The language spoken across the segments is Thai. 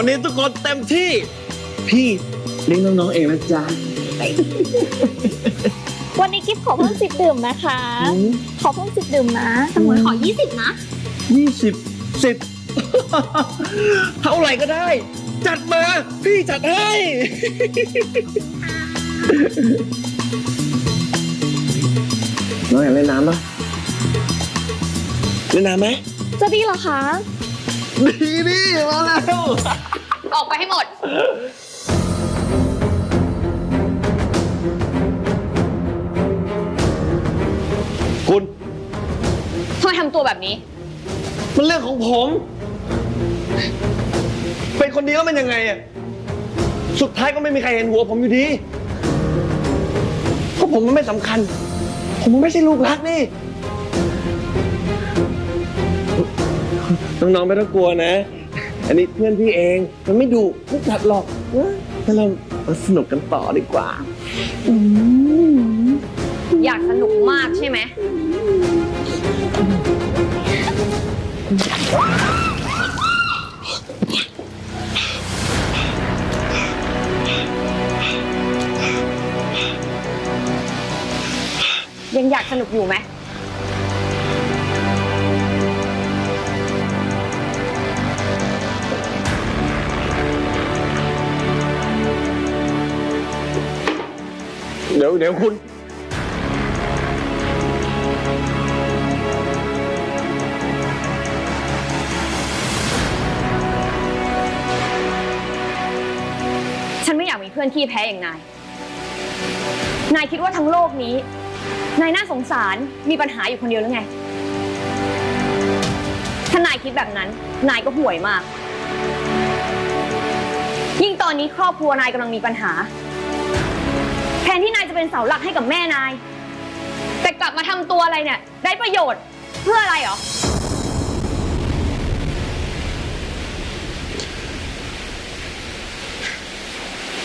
วันนี้ทุกคนเต็มที่ พี่เลี้ยงน้องๆเองนะจ๊ะ วันนี้กิฟขอเพิ่มสิบดื่มนะคะขอเพิ่มสิบดื่มนะสมวยขอ 20 นะ ยี่สิบสิบ เท่าไหร่ก็ได้ จัดมา พี่จัดให้ น้องอยากเล่นน้ำปะเล่นน้ำไหมจะดีเหรอคะ ดีดิมาแล้วออกไปให้หมด คุณทำไมทำตัวแบบนี้ มันเรื่องของผม เป็นคนดีแล้วมันยังไงอะสุดท้ายก็ไม่มีใครเห็นหัวผมอยู่ดีเพราะผมมันไม่สำคัญ ผมมันไม่ใช่ลูกรักนี่ น้องๆไม่ต้องกลัวนะ อันนี้เพื่อนพี่เอง มันไม่ดุไม่จัดหรอกเอ้ยถ้าเรามาสนุกกันต่อดีกว่า อยากสนุกมากใช่ไหมยังอยากสนุกอยู่ไหม เดี๋ยวเดี๋ยวคุณฉันไม่อยากมีเพื่อนขี้แพ้อย่างนาย นายคิดว่าทั้งโลกนี้ นายน่าสงสารมีปัญหาอยู่คนเดียวหรือไง ถ้านายคิดแบบนั้น นายก็ห่วยมาก ยิ่งตอนนี้ครอบครัวนายกำลังมีปัญหา แทนที่นาย เป็นเสาหลักให้กับแม่นาย แต่กลับมาทำตัวอะไรเนี่ยได้ประโยชน์เพื่ออะไรเหรอ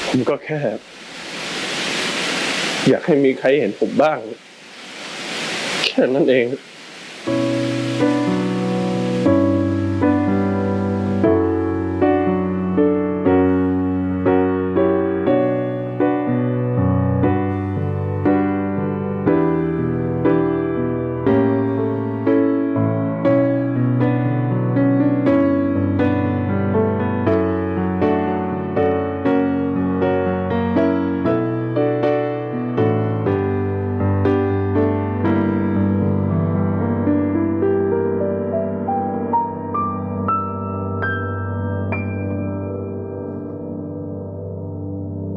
ผมก็แค่ อยากให้มีใครเห็นผมบ้าง แค่นั้นเอง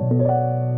เ